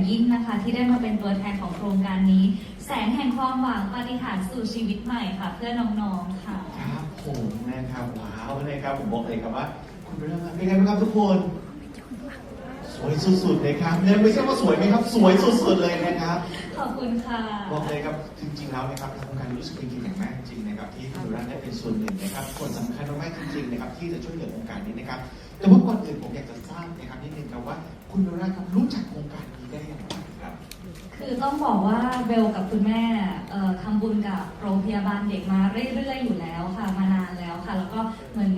อย่างยิ่งนะคะ ที่ได้มาเป็นตัวแทนของโครงการนี้ แสงแห่งความหวังปาฏิหาริย์สู่ชีวิตใหม่ค่ะ เพื่อน้องๆค่ะ ครับผมนะครับว้าวนะครับผมบอกเลยครับว่าคุณเป็นไงบ้างครับทุกคน วยสุดๆเลยครับเนี่ยไม่ใช่ว่าสวยไหมครับ สวยสุดๆเลยนะครับ ขอบคุณค่ะ บอกเลยครับจริงๆแล้วนะครับทางโครงการรู้สึกเป็นเกียรติอย่างมากจริงๆนะครับที่คุณโดราได้เป็นส่วนหนึ่งนะครับคนสำคัญมากๆจริงๆนะครับที่จะช่วยเหลือโครงการนี้นะครับแต่ว่าก่อนอื่นผมอยากจะทราบนะครับนิดนึงครับว่าคุณโดราครับรู้จักโครงการนี้ได้ยังไงครับ คือต้องบอกว่าเบลกับคุณแม่เอ่อทำบุญกับโรงพยาบาลเด็กมาเรื่อยๆอยู่แล้วค่ะมานานแล้ว ค่ะ แล้วก็เหมือน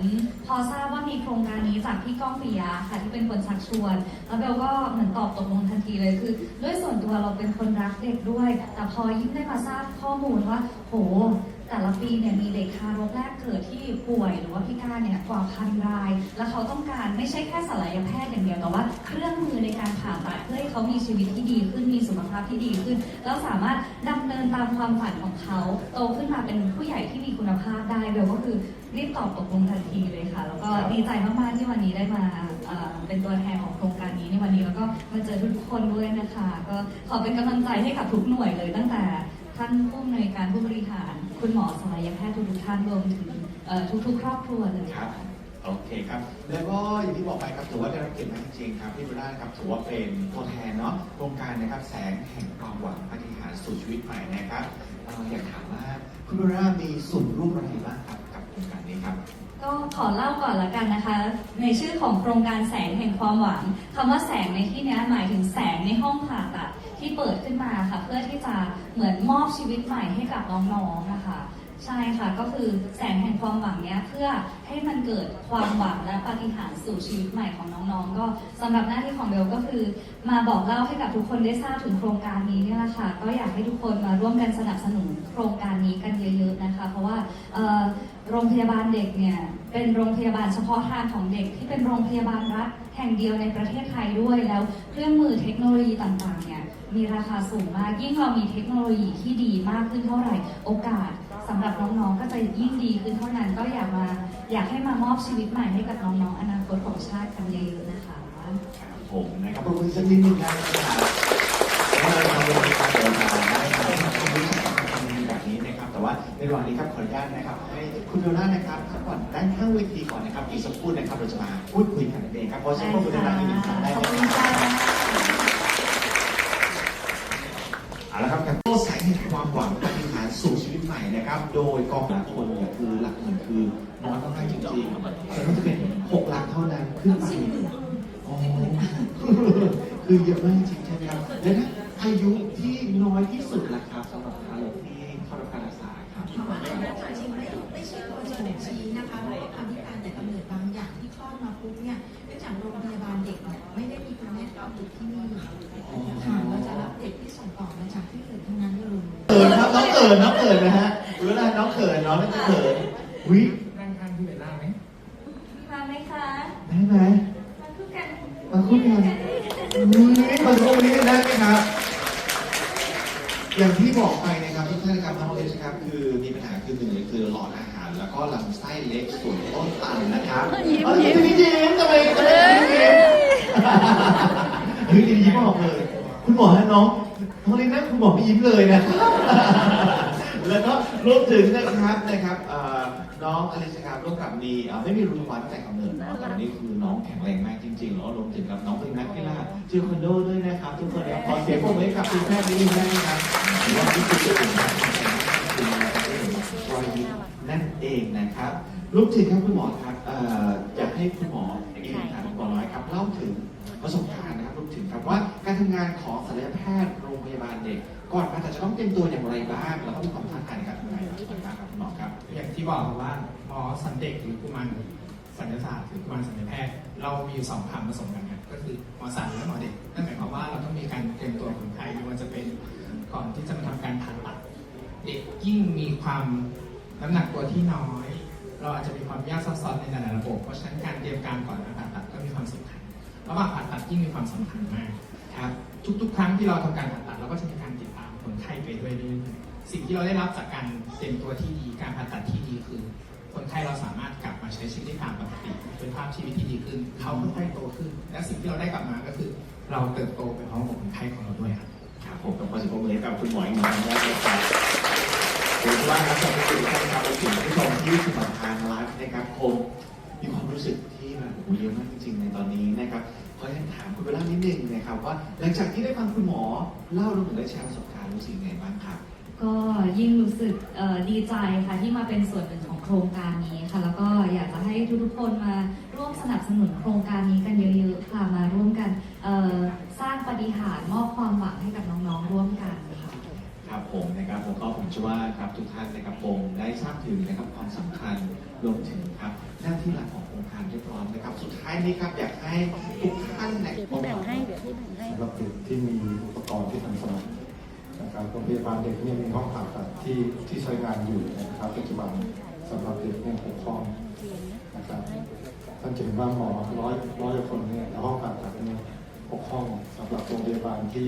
พอทราบว่ามีโครงการนี้จากพี่ก้องปิยะค่ะที่เป็นคนชักชวน แล้วเบลก็เหมือนตอบตกลงทันทีเลยคือ ด้วยส่วนตัวเราเป็นคนรักเด็กด้วย แต่พอยิ่งได้มาทราบข้อมูลว่าโห แต่ละปีเนี่ยมีเด็กทารกแรกเกิดที่ป่วยหรือว่าพิการเนี่ยกว่าพันราย แล้วเขาต้องการไม่ใช่แค่ศัลยแพทย์อย่างเดียวแต่ว่าเครื่องมือในการผ่าตัดเพื่อให้เขามีชีวิตที่ดีขึ้นมีสุขภาพที่ดีขึ้น แล้วสามารถดำเนินตามความฝันของเขาโตขึ้นมาเป็นผู้ใหญ่ที่มีคุณภาพได้เบลก็คือรีบตอบตกลงทันทีเลยค่ะ แล้วก็ดีใจมากๆที่วันนี้ได้มาเอ่อเป็นตัวแทนของโครงการนี้ในวันนี้แล้วก็มาเจอทุกคนด้วยนะคะ ก็ขอเป็นกำลังใจให้กับทุกหน่วยเลยตั้งแต่ ท่านผู้อำนวยการผู้บริหาร คุณหมอศัลยแพทย์ทุกๆท่านรวมถึงเอ่อทุกๆ ครอบครัวเลยครับโอเคครับ แล้วก็อย่างที่บอกไปครับถือว่าได้รับเกียรติมากจริงๆครับพี่บุญนาครับถือว่าเป็นตัวแทนเนาะโครงการนะครับแสงแห่งความหวังปฏิหารย์สู่ชีวิตใหม่นะครับเอ่ออยากถามว่าคุณบุญนามีส่วนร่วมอะไรบ้างครับกับโครงการนี้ครับก็ขอเล่าก่อนละกันนะคะ ในชื่อของโครงการแสงแห่งความหวังคำว่าแสงในที่เนี้ยหมายถึงแสงในห้องผ่าตัด ที่เปิดขึ้นมาค่ะ เพื่อที่จะเหมือนมอบชีวิตใหม่ให้กับน้องๆนะคะใช่ค่ะก็คือแสงแห่งความหวังเนี้ยเพื่อให้มันเกิดความหวังและปาฏิหาริสู่ชีวิตใหม่ของน้องๆ ก็สำหรับหน้าที่ของเบลก็คือ มาบอกเล่าให้กับทุกคนได้ทราบถึงโครงการนี้เนี่ยแหละค่ะก็อยากให้ทุกคนมาร่วมกันสนับสนุนโครงการนี้กันเยอะๆนะคะ เพราะว่าโรงพยาบาลเด็กเนี่ยเป็นโรงพยาบาลเฉพาะทางของเด็กที่เป็นโรงพยาบาลรัฐแห่งเดียวในประเทศไทยด้วยแล้ว เครื่องมือเทคโนโลยีต่างๆเนี่ย มีราคาสูงมาก ยิ่งเรามีเทคโนโลยีที่ดีมากขึ้นเท่าไหร่ โอกาสสำหรับน้องๆ ก็จะยิ่งดีขึ้นเท่านั้น ก็อยากมาอยากให้มามอบชีวิตใหม่ให้กับน้องๆ อนาคตของชาติกันเยอะๆนะคะผมนะครับปรบมือสักนิดนึงนะครับว่าเราทำเป็นการเดินทางได้ความรู้สึกกับความดีแบบนี้นะครับ แต่ว่าในระหว่างนี้ครับขออนุญาตนะครับให้คุณโดน่านะครับพักก่อนด้านข้างเวทีก่อนนะครับอีกสักครู่นะครับเราจะมาพูดคุยกันเองครับเพราะฉะนั้นคุณโดน่าอีกหนึ่งครั้งได้ไหมครับเอา ละครับกับโต้แสงแห่งความหวังปฏิหารสู่ชีวิตใหม่นะครับ โดยกองหลักคนเนี่ยคือหลักหนึ่งคือน้อยมากจริงๆแต่ก็จะเป็นหกหลักเท่านั้นขึ้นไปอ๋อคือเยอะมากจริงใช่ไหมครับแล้วถ้าอายุที่น้อยที่สุดล่ะครับสำหรับทารกที่เข้ารับการรักษาครับจริงๆไม่ไม่ใช่ตัวบ่งชีนะคะ องเขินน้องเขินนะฮะรู้แล้วน้องเขินน้องไม่จะเขินวินั่งข้างพี่เบลล่าไหมมาไหมคะได้ไหมมาคู่กันมาคุยกันอุ้ยมาดูนี้ได้ไหมครับ อย่างที่บอกไปนะครับทุกท่านนะครับน้องเล็กนะครับคือมีปัญหาคือหนึ่งเลยคือหลอดอาหาร แล้วก็ลำไส้เล็กส่วนต้นตันนะครับยิ้มยิ้มยิ้มทำไมทำไมยิ้มเฮ้ยยิ้มออกเลย คุณหมอฮะน้อง น้องเล็กนะคุณหมอไม่ยิ้มเลยนะ แล้วก็รวมถึงนะครับนะครับเอ่อน้องอลิสครับร่วมกับมีเอ่อไม่มีรูทวารตั้งแต่กำเนิดเนาะแต่วันนี้คือน้องแข็งแรงมากจริงๆแล้วรวมถึงกับน้องเป็นนักกีฬาเจอคอนโดด้วยนะครับ ทุกคนครับขอเสียงปรบมือให้กับทีมแพทย์นิดนึงได้ไหมครับว่านี่คือจุดสำคัญของการรอยยิ้มนั่นเองนะครับรวมถึงครับคุณหมอครับเอ่ออยากให้คุณหมออีกหนึ่งท่านคุณหมอน้อยครับเล่าถึงประสบการณ์ ถึงครับว่าการทำงานของศัลยแพทย์โรงพยาบาลเด็กก่อนผ่าตัดจะต้องเตรียมตัวอย่างไรบ้างแล้วก็มีความท้าทายในการทำงานอย่างไรบ้างครับคุณหมอครับอย่างที่บอกครับว่าหมอสันเด็กหรือกุมารสัญญาศาสตร์หรือกุมารสัญญาแพทย์เรามีอยู่สองคำผสมกันครับก็คือหมอสันและหมอเด็กนั่นหมายความว่าเราต้องมีการเตรียมตัวคนไข้ไม่ว่าจะเป็นก่อนที่จะมาทำการผ่าตัดเด็กยิ่งมีความน้ำหนักตัวที่น้อย เราอาจจะมีความยากซับซ้อนในหลายๆระบบ เพราะฉะนั้นการเตรียมการก่อนการผ่าตัดก็มีความสำคัญ ระหว่างผ่าตัดยิ่งมีความสำคัญมากครับทุกๆ ครั้งที่เราทำการผ่าตัดเราก็จะมีการติดตามคนไข้ไปด้วยเรื่อยๆสิ่งที่เราได้รับจากการเตรียมตัวที่ดีการผ่าตัดที่ดีคือ คนไข้เราสามารถกลับมาใช้ชีวิตได้ตามปกติเป็นภาพชีวิตที่ดีขึ้น เขาค่อยๆโตขึ้น และสิ่งที่เราได้กลับมาก็คือ เราเติบโตไปพร้อมกับคนไข้ของเราด้วยครับครับผมกับความสุขมือกับคุณหมออีกหนึ่งท่านะครับผมว่าครับสำหรับทุกท่านครับถึงผู้ชมที่สมัครทางไลฟ์นะครับคงมีความรู้ สึกที่แบบเยอะมากจริงๆในตอนนี้นะครับขออนุญาตถามคุณเบลล่านิดนึงนะครับว่าหลังจากที่ได้ฟังคุณหมอเล่ารวมถึงได้แชร์ประสบการณ์รู้สึกยังไงบ้างครับ ก็ยิ่งรู้สึกเอ่อดีใจค่ะที่มาเป็นส่วนหนึ่งของโครงการนี้ค่ะ แล้วก็อยากจะให้ทุกๆคนมาร่วมสนับสนุนโครงการนี้กันเยอะๆค่ะมาร่วมกันเอ่อสร้างปฏิหารย์มอบความหวังให้กับน้องๆร่วมกัน ค่ะครับผมนะครับผมก็ผมเชื่อว่าครับทุกท่านนะครับคงได้ทราบถึงนะครับความสำคัญรวมถึงครับหน้าที่หลักของโครงการเรียบร้อยนะครับสุดท้ายนี้ครับอยากให้ทุกท่านในเดี๋ยวพี่แบ่งให้ เดี๋ยวพี่แบ่งให้ สำหรับเด็กที่มีอุปกรณ์ที่ทันสมัยนะครับโรงพยาบาลเด็กเนี่ยมีห้องผ่าตัดที่ที่ใช้งานอยู่นะครับปัจจุบันสำหรับเด็กเนี่ยหกห้องนะครับท่านจะเห็นว่าหมอร้อยร้อยกว่าคนเนี่ยในห้องผ่าตัดเนี่ยหกห้องสำหรับโรงพยาบาลที่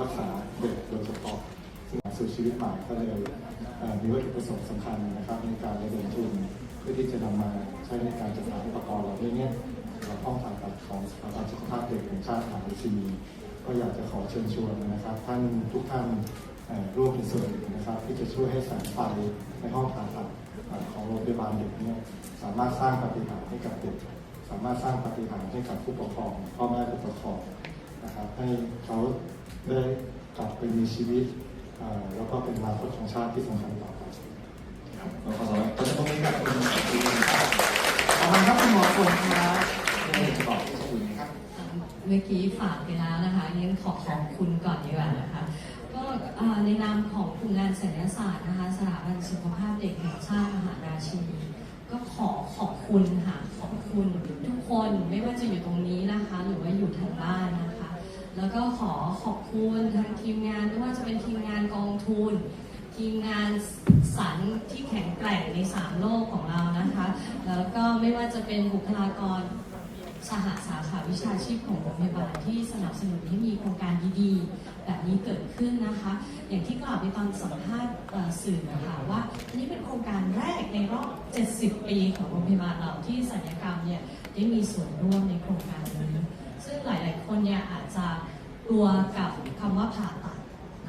รักษาเด็กโดยเฉพาะซึ่ง สู่ชีวิตใหม่ก็เลยมีวัตถุประสงค์สำคัญนะครับในการระดมทุนเพื่อที่จะนำมาใช้ในการจัดหาอุปกรณ์เหล่านี้เนี่ยสำหรับห้องผ่าตัดของสถาบันสุขภาพเด็กแห่งชาติหาวิทยก็อยากจะขอเชิญชวนนะครับ ท่านทุกท่านร่วมเป็นส่วนหนึ่งนะครับ ที่จะช่วยให้แสงไฟในห้องผ่าตัดของโรงพยาบาลเด็กเนี่ยสามารถสร้างปฏิหารให้กับเด็กสามารถสร้างปฏิหารให้กับผู้ปกครองพ่อแม่ผู้ปกครองนะครับให้เขาได้กลับไปมีชีวิต แล้วก็เป็นอนาคตของชาติที่สำคัญต่อไปครับเราขอต้อนรับคุณกับคุณหมอคุณครับขอบคุณครับคุณหมอคุณครับนี่จะบอกที่คุณครับเมื่อกี้ฝากไปแล้วนะคะงั้นขอขอบคุณก่อนดีกว่านะคะก็ในนามของกลุ่มงานศัลยศาสตร์นะคะสถาบันสุขภาพเด็กแห่งชาติมหาราชินีก็ขอขอบคุณค่ะขอบคุณทุกคนไม่ว่าจะอยู่ตรงนี้นะคะ หรือว่าอยู่ทางบ้านนะคะ แล้วก็ขอขอบคุณทางทีมงานไม่ว่าจะเป็นทีมงานกองทุน ทีมงานสรรที่แข็งแกร่งในสามโลกของเรานะคะ แล้วก็ไม่ว่าจะเป็นบุคลากรสหสาขาวิชาชีพของโรงพยาบาลที่สนับสนุนให้มีโครงการดีๆ แบบนี้เกิดขึ้นนะคะ อย่างที่กล่าวไปตอนสัมภาษณ์สื่อนะคะว่าอันนี้เป็นโครงการแรกในรอบ 70 ปีของโรงพยาบาลเราที่ศัลยกรรมเนี่ยได้มีส่วนร่วมในโครงการนี้ ซึ่งหลายๆ คนเนี่ยอาจจะ กลัวกับคำว่าผ่าตัด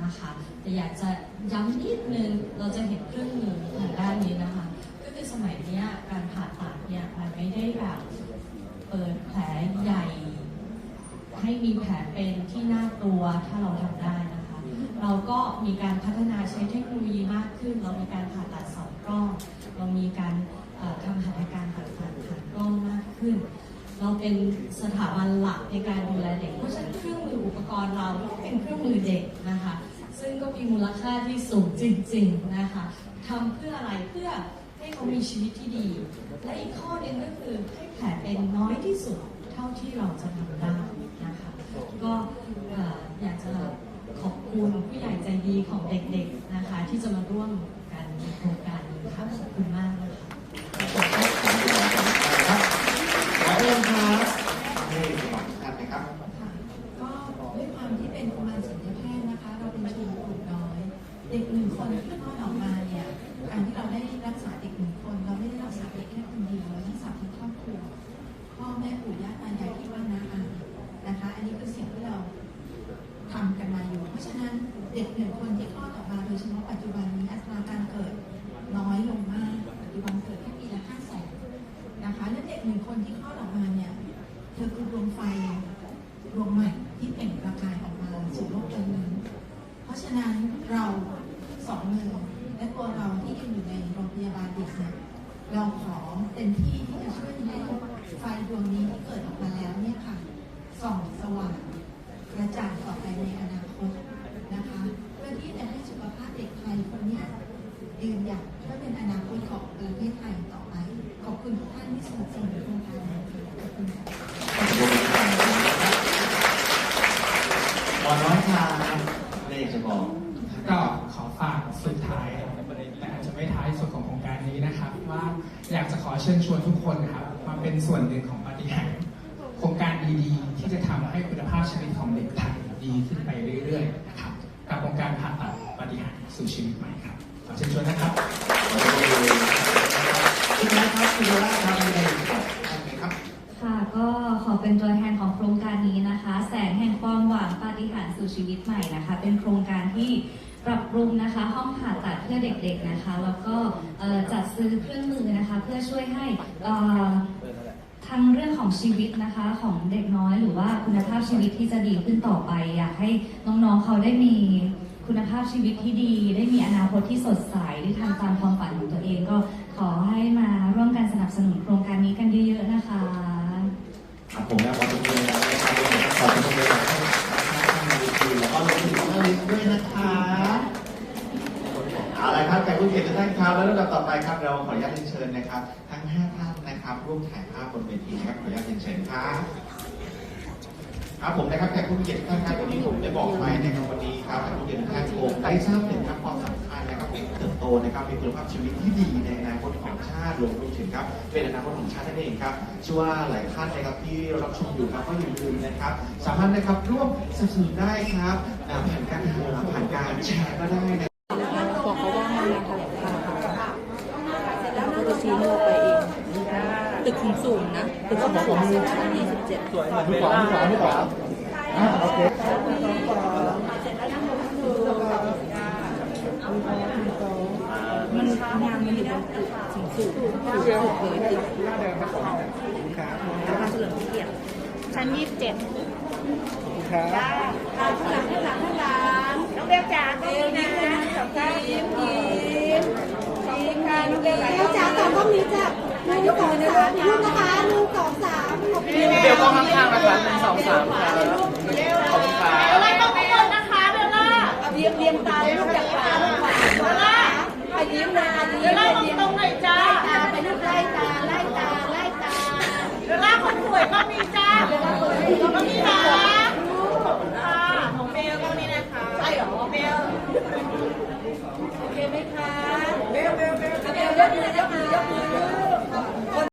นะคะแต่อยากจะย้ำนิดนึงเราจะเห็นเครื่องมือทางด้านนี้นะคะ ก็คือสมัยนี้การผ่าตัดเนี่ยมันไม่ได้แบบเปิดแผลใหญ่ ให้มีแผลเป็นที่น่ากลัวถ้าเราทำได้นะคะ เราก็มีการพัฒนาใช้เทคโนโลยีมากขึ้น เรามีการผ่าตัดสองกล้อง เรามีการเอ่อทำหัตถการผ่าตัดผ่านกล้องมากขึ้น เราเป็นสถาบันหลักในการดูแลเด็ก เพราะฉะนั้นเครื่องมืออุปกรณ์เราก็เป็นเครื่องมือเด็กนะคะ ซึ่งก็มีมูลค่าที่สูงจริงๆนะคะทำเพื่ออะไรเพื่อให้เขามีชีวิตที่ดี และอีกข้อหนึงก็คือให้แผลเป็นน้อยที่สุดเท่าที่เราจะทำได้นะคะ ก็เอ่ออยากจะขอบคุณผู้ใหญ่ใจดีของเด็กๆนะคะ ที่จะมาร่วมกันในโครงการนี้ค่ะขอบคุณมาก เด็กเนี่ยเราขอเต็มที่ที่จะช่วยให้ไฟดวงนี้ที่เกิดออกมาแล้วเนี่ยค่ะส่องสว่างกระจ่างต่อไปใน ขอเชิญชวนทุกคนนะครับมาเป็นส่วนหนึ่งของปฏิหารโครงการดีๆ ที่จะทำให้คุณภาพชีวิตของเด็กไทยดีขึ้นไปเรื่อยๆนะครับกับโครงการผ่าตัดปฏิหารสู่ชีวิตใหม่ครับขอเชิญชวนนะครับคุณแม่ครับคุณโรล่าครับมีอะไรครับค่ะก็ขอเป็นตัวแทนของโครงการนี้นะคะ แสงแห่งความหวังปฏิหารสู่ชีวิตใหม่นะคะ เป็นโครงการที่ นะคะ ห้องผ่าตัดเพื่อเด็กๆนะคะ แล้วก็เอ่อจัดซื้อเครื่องมือนะคะ เพื่อช่วยให้เอ่อทั้งเรื่องของชีวิตนะคะของเด็กน้อยหรือว่าคุณภาพชีวิตที่จะดีขึ้นต่อไป อยากให้น้องๆเขาได้มีคุณภาพชีวิตที่ดี ได้มีอนาคตที่สดใสได้ทำตามความฝันของตัวเองก็ขอให้มาร่วมกันสนับสนุนโครงการนี้กันเยอะๆนะคะครับผมและขอทุกคนนะครับขอบคุณเลยนะครับท่านมีคืนแล้วก็รวมถึงน้องลิสด้วยนะคะ อาละครับแขกผู้เกียรติทุกท่านครับแล้วลำดับต่อไปครับเราขออนุญาตเรียนเชิญนะครับทั้งห้าท่านนะครับร่วมถ่ายภาพบนเวทีนะครับขออนุญาตเรียนเชิญครับครับผมนะครับแขกผู้เกียรติทุกท่านครับวันนี้ผมได้บอกไปนะครับวันนี้ครับแขกผู้เกียรติทุกท่านคงได้ทราบถึงครับความสำคัญนะครับของการเติบโตนะครับมีคุณภาพชีวิตที่ดีในอนาคตของชาติรวมถึงครับเป็นอนาคตของชาตินั่นเองครับเชื่อว่าหลายท่านนะครับที่รับชมอยู่ครับก็อย่าลืมนะครับ สามารถนะครับร่วมสนับสนุนได้ครับผ่านการผ่านการแชร์ก็ได้นะ บอกเขาว่าให้มาแถลงข่าวแล้วก็จะชี้โลกไปเอง ตึกสูงนะตึกสูงชั้น27สวยพี่ขวาพี่ขวาพี่ขวาอ่าโอเคมันงานมันอยู่บนตึกสูงสูงสุดเลยตึกอาคารเฉลิมเกียรติชั้น27ครับข้างหลังข้างหลังข้างหลังน้องเบลจ๋าตรงนี้นะสองข้างยิ้มยิ้มยิ้มค่ะน้องเบลเดี๋ยวจ๋า ยกขอนะคะลูกสองสามขอบคุณเบลก็ข้างๆนะคะหนึ่งสองสามค่ะขอบคุณค่ะอะไรต้องเป็นนะคะเบลล่าเรียงเรียงตาลูกจากขวาลูกขวาเบลล่าไปยิ้มนายิ้เบลล่าตรงไหนจ้าไล่ตาไปลูกไล่ตาไล่ตาไล่ตาเบลล่าคนสวยก็มีจ้าเบลล่าสวยก็มีนะขอบคุณค่ะของเบลก็มีนะคะใช่หรอเบลโอเคไหมคะเบลเบลเบลเบลเบล